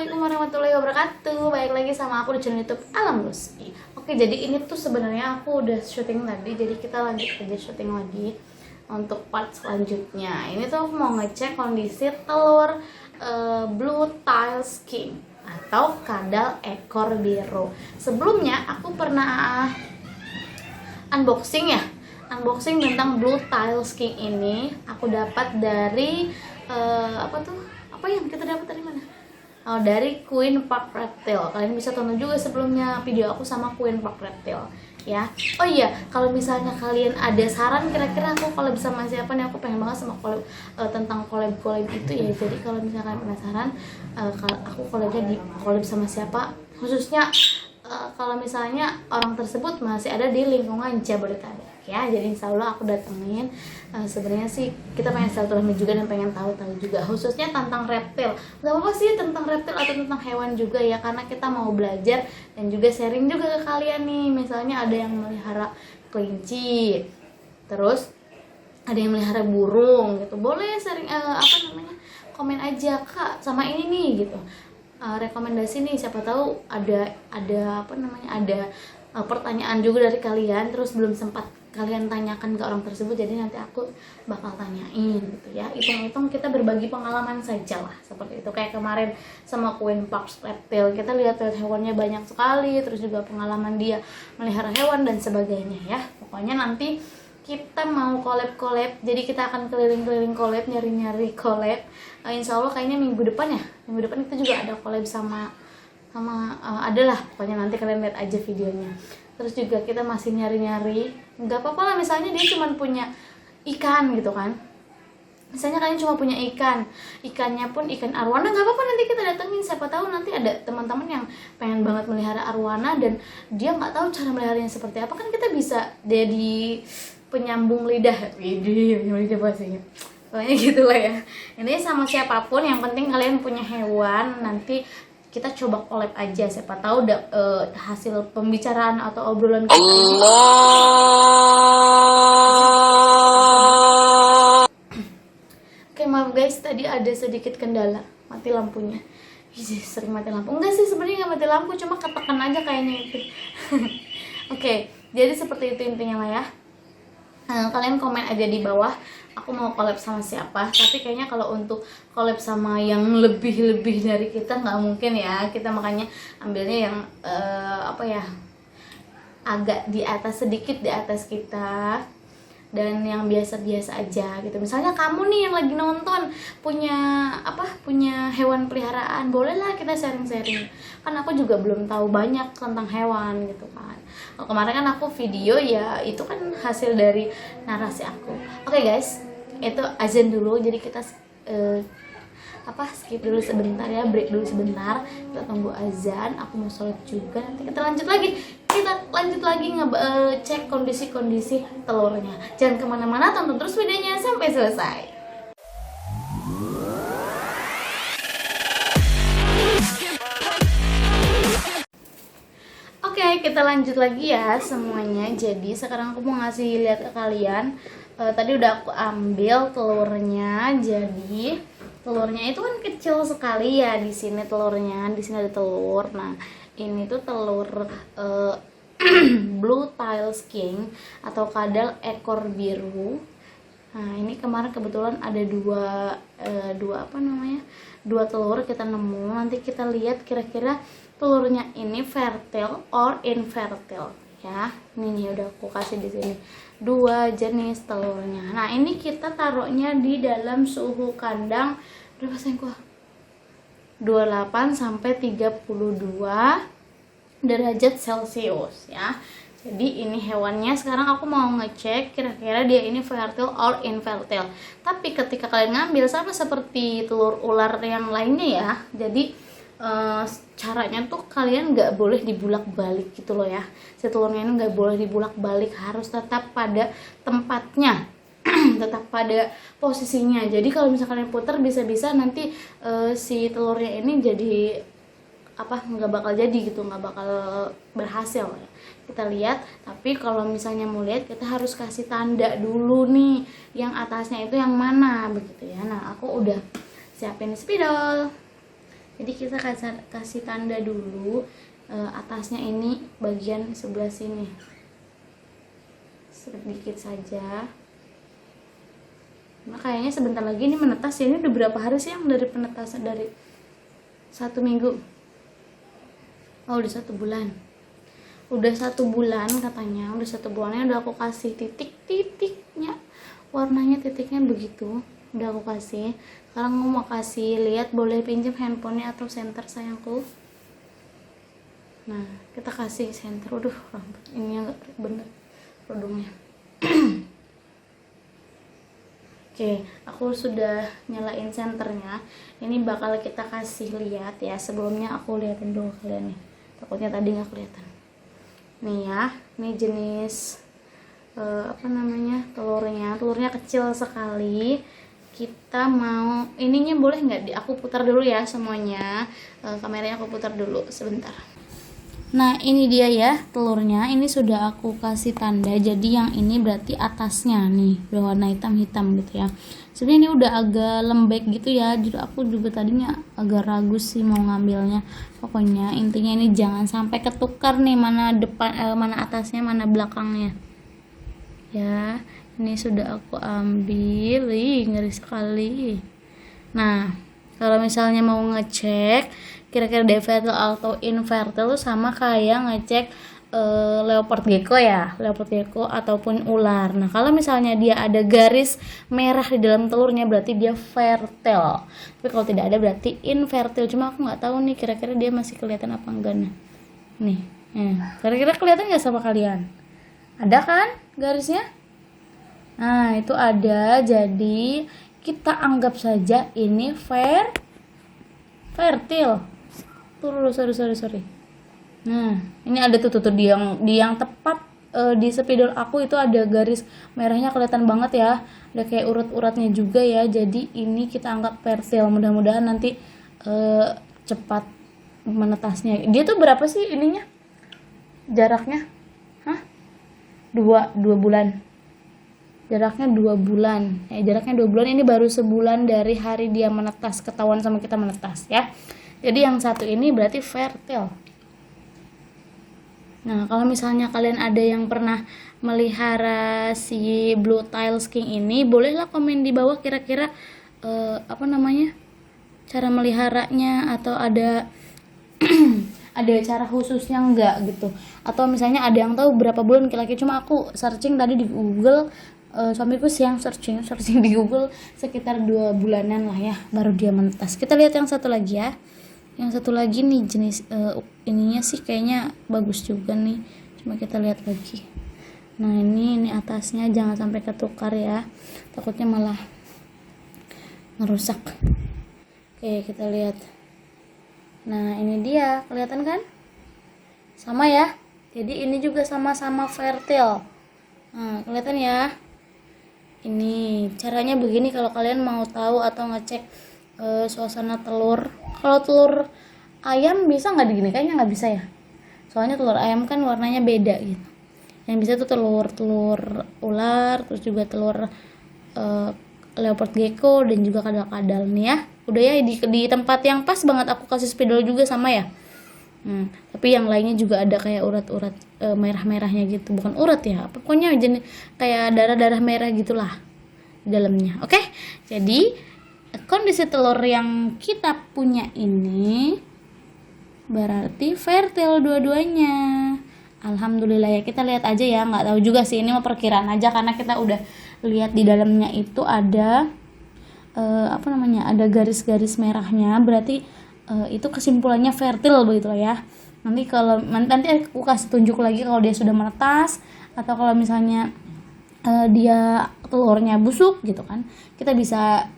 Assalamualaikum warahmatullahi wabarakatuh. Baik lagi sama aku di channel youtube Alam Oke jadi ini tuh sebenarnya aku udah syuting tadi Jadi kita lanjut aja syuting lagi Untuk part selanjutnya. Ini tuh aku mau ngecek kondisi telur uh, Blue Tiles King Atau kadal ekor biru. Sebelumnya aku pernah Unboxing ya Unboxing tentang Blue Tiles King ini. Aku dapat dari uh, Apa tuh? Apa yang kita dapat dari Oh, dari Queen Park Reptile. Kalian bisa tonton juga sebelumnya video aku sama Queen Park Reptile ya. Oh iya, kalau misalnya kalian ada saran kira-kira aku kalau bisa sama siapa nih aku pengen banget sama collab uh, tentang collab-collab itu ya. Jadi kalau misalnya penasaran uh, aku collabnya di collab sama siapa khususnya uh, kalau misalnya orang tersebut masih ada di lingkungan Jabodetabek ya jadi insya Allah aku datengin. Uh, sebenarnya sih kita pengen silaturahmi juga dan pengen tahu-tahu juga. Khususnya tentang reptil. Nggak apa-apa sih tentang reptil atau tentang hewan juga ya karena kita mau belajar dan juga sharing juga ke kalian nih. Misalnya ada yang melihara kelinci terus ada yang melihara burung gitu. Boleh sharing uh, apa namanya komen aja kak sama ini nih gitu. Uh, rekomendasi nih siapa tahu ada ada apa namanya ada uh, pertanyaan juga dari kalian terus belum sempat kalian tanyakan ke orang tersebut jadi nanti aku bakal tanyain gitu ya. Hitung-hitung kita berbagi pengalaman saja lah seperti itu. Kayak kemarin sama Queen Parks Reptile kita lihat-lihat hewannya banyak sekali terus juga pengalaman dia melihara hewan dan sebagainya ya. Pokoknya nanti kita mau collab-collab jadi kita akan keliling-keliling collab nyari-nyari collab. Uh, insya Allah kayaknya minggu depan ya. Minggu depan kita juga ada collab sama sama uh, adalah pokoknya nanti kalian lihat aja videonya terus juga kita masih nyari-nyari. Nggak apa-apa lah misalnya dia cuma punya ikan gitu kan. Misalnya kalian cuma punya ikan. Ikannya pun ikan arwana nggak apa-apa nanti kita datengin. Siapa tahu nanti ada teman-teman yang pengen banget melihara arwana dan dia nggak tahu cara meliharanya seperti apa. Kan kita bisa jadi penyambung lidah. Ini lidah bahasanya pokoknya gitulah ya. Ini sama siapa pun yang penting kalian punya hewan. Nanti kita coba collab aja siapa tahu da, uh, hasil pembicaraan atau obrolan kita Allah. Oke maaf guys tadi ada sedikit kendala mati lampunya. Ih, sering mati lampu. Enggak sih sebenarnya nggak mati lampu cuma ketekan aja kayaknya itu. Oke jadi seperti itu intinya lah ya uh, kalian komen aja di bawah aku mau collab sama siapa. Tapi kayaknya kalau untuk collab sama yang lebih-lebih dari kita nggak mungkin ya. Kita makanya ambilnya yang uh, apa ya agak di atas sedikit di atas kita dan yang biasa-biasa aja gitu. Misalnya kamu nih yang lagi nonton punya apa punya hewan peliharaan bolehlah kita sharing-sharing. Kan aku juga belum tahu banyak tentang hewan gitu kan. Kemarin kan aku video ya itu kan hasil dari narasi aku. Oke okay, guys itu azan dulu jadi kita uh, apa skip dulu sebentar ya break dulu sebentar. Kita tunggu azan aku mau sholat juga. Nanti kita lanjut lagi. Kita lanjut lagi ngecek uh, kondisi-kondisi telurnya. Jangan ke mana-mana tonton terus videonya sampai selesai. Oke, okay, kita lanjut lagi ya semuanya. Jadi sekarang aku mau ngasih lihat ke kalian. Uh, tadi udah aku ambil telurnya. Jadi telurnya itu kan kecil sekali ya di sini telurnya di sini ada telur. Nah ini tuh telur uh, blue tiles king atau kadal ekor biru. Nah ini kemarin kebetulan ada dua uh, dua apa namanya dua telur kita nemu. Nanti kita lihat kira-kira telurnya ini fertile or infertile. Ya ini udah aku kasih di sini dua jenis telurnya. Nah ini kita taruhnya di dalam suhu kandang berapa sengkuh 28 sampai 32 derajat celcius ya. Jadi ini hewannya. Sekarang aku mau ngecek kira-kira dia ini fertile or infertile. Tapi ketika kalian ngambil sama seperti telur ular yang lainnya ya. Jadi uh, caranya tuh kalian nggak boleh dibulak balik gitu loh ya. Si telurnya ini nggak boleh dibulak balik harus tetap pada tempatnya tetap pada posisinya. Jadi kalau misalkan kalian putar bisa-bisa nanti uh, si telurnya ini jadi apa nggak bakal jadi gitu nggak bakal berhasil ya. Kita lihat tapi kalau misalnya mau lihat kita harus kasih tanda dulu nih yang atasnya itu yang mana begitu ya. Nah aku udah siapin spidol jadi kita kasih, kasih tanda dulu uh, atasnya ini bagian sebelah sini. Sedikit saja. Nah kayaknya sebentar lagi ini menetas ya. Ini udah berapa hari sih yang dari penetasan dari satu minggu? Oh udah satu bulan. Udah satu bulan katanya udah satu bulannya udah aku kasih titik-titiknya. Warnanya titiknya begitu udah aku kasih sekarang aku mau kasih lihat boleh pinjam handphonenya atau center sayangku nah kita kasih center udah rambut ini yang bener kerudungnya Oke, aku sudah nyalain senternya. Ini bakal kita kasih lihat ya. Sebelumnya aku liatin dulu kalian nih. Takutnya tadi nggak kelihatan. Nih ya, ini jenis uh, apa namanya telurnya. Telurnya kecil sekali. Kita mau ininya boleh nggak? Aku putar dulu ya semuanya. Uh, kameranya aku putar dulu sebentar. Nah ini dia ya telurnya. Ini sudah aku kasih tanda. Jadi yang ini berarti atasnya nih berwarna hitam-hitam gitu ya. Sebenarnya ini udah agak lembek gitu ya. Jadi aku juga tadinya agak ragu sih mau ngambilnya. Pokoknya intinya ini jangan sampai ketukar nih mana depan eh, mana atasnya mana belakangnya. Ya ini sudah aku ambil Ih, ngeri sekali. Nah kalau misalnya mau ngecek kira-kira fertile atau infertile itu sama kayak ngecek uh, leopard gecko ya leopard gecko ataupun ular. Nah kalau misalnya dia ada garis merah di dalam telurnya berarti dia fertile. Tapi kalau tidak ada berarti infertile. Cuma aku nggak tahu nih kira-kira dia masih kelihatan apa enggak nih. Nih ya. kira-kira kelihatan nggak sama kalian? Ada kan garisnya nah itu ada. Jadi kita anggap saja ini fair fertile turun sorry sorry sorry. Nah ini ada tuh tuh, tuh di yang di yang tepat uh, di spidol aku itu ada garis merahnya kelihatan banget ya. Ada kayak urat-uratnya juga ya. Jadi ini kita anggap persil mudah-mudahan nanti uh, cepat menetasnya. Dia tuh berapa sih ininya? Jaraknya? Hah? Dua dua bulan jaraknya dua bulan ya jaraknya dua bulan ini baru sebulan dari hari dia menetas ketahuan sama kita menetas ya jadi yang satu ini berarti fertile. Nah, kalau misalnya kalian ada yang pernah melihara si blue tile king ini, bolehlah komen di bawah kira-kira uh, apa namanya? cara meliharanya atau ada ada cara khususnya enggak gitu. Atau misalnya ada yang tahu berapa bulan kira-kira cuma aku searching tadi di Google uh, suamiku siang searching searching di Google sekitar dua bulanan lah ya baru dia menetas. Kita lihat yang satu lagi ya. Yang satu lagi nih jenis uh, ininya sih kayaknya bagus juga nih. Cuma kita lihat lagi. Nah ini ini atasnya jangan sampai ketukar ya. Takutnya malah merusak oke kita lihat. Nah ini dia. Kelihatan kan? Sama ya. Jadi ini juga sama-sama fertile nah kelihatan ya ini caranya begini kalau kalian mau tahu atau ngecek uh, suasana telur. Kalau telur ayam bisa nggak digini kayaknya nggak bisa ya. Soalnya telur ayam kan warnanya beda gitu. Yang bisa tuh telur telur ular terus juga telur uh, leopard gecko dan juga kadal-kadal. Nih ya udah ya di, di tempat yang pas banget aku kasih spidol juga sama ya hmm, tapi yang lainnya juga ada kayak urat-urat uh, merah-merahnya gitu. Bukan urat ya pokoknya jenis kayak darah-darah merah gitulah di dalamnya oke? Okay? jadi kondisi telur yang kita punya ini berarti fertile dua-duanya. Alhamdulillah ya kita lihat aja ya nggak tahu juga sih ini mau perkiraan aja karena kita udah lihat di dalamnya itu ada uh, apa namanya ada garis-garis merahnya. Berarti uh, itu kesimpulannya fertile begitu ya. Nanti kalau nanti aku kasih tunjuk lagi kalau dia sudah menetas atau kalau misalnya uh, dia telurnya busuk gitu kan kita bisa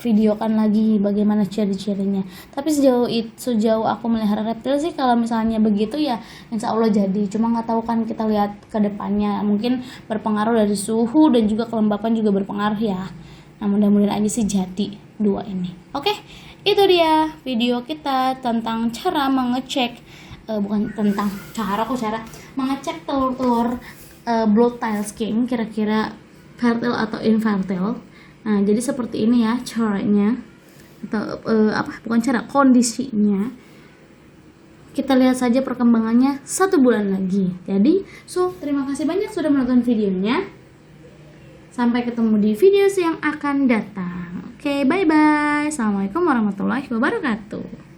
videokan lagi bagaimana ciri-cirinya. Tapi sejauh itu sejauh aku melihara reptil sih kalau misalnya begitu ya insya Allah jadi. Cuma nggak tahu kan kita lihat ke depannya. Mungkin berpengaruh dari suhu dan juga kelembapan juga berpengaruh ya. Nah mudah-mudahan aja sih jadi dua ini. Oke itu dia video kita tentang cara mengecek uh, bukan tentang cara kok cara? Mengecek telur-telur uh, blood tile skin kira-kira fertile atau infertile. Nah, jadi seperti ini ya caranya. atau eh, apa? Bukan cara kondisinya. Kita lihat saja perkembangannya satu bulan lagi. Jadi so terima kasih banyak sudah menonton videonya sampai ketemu di video yang akan datang. Oke bye bye assalamualaikum warahmatullahi wabarakatuh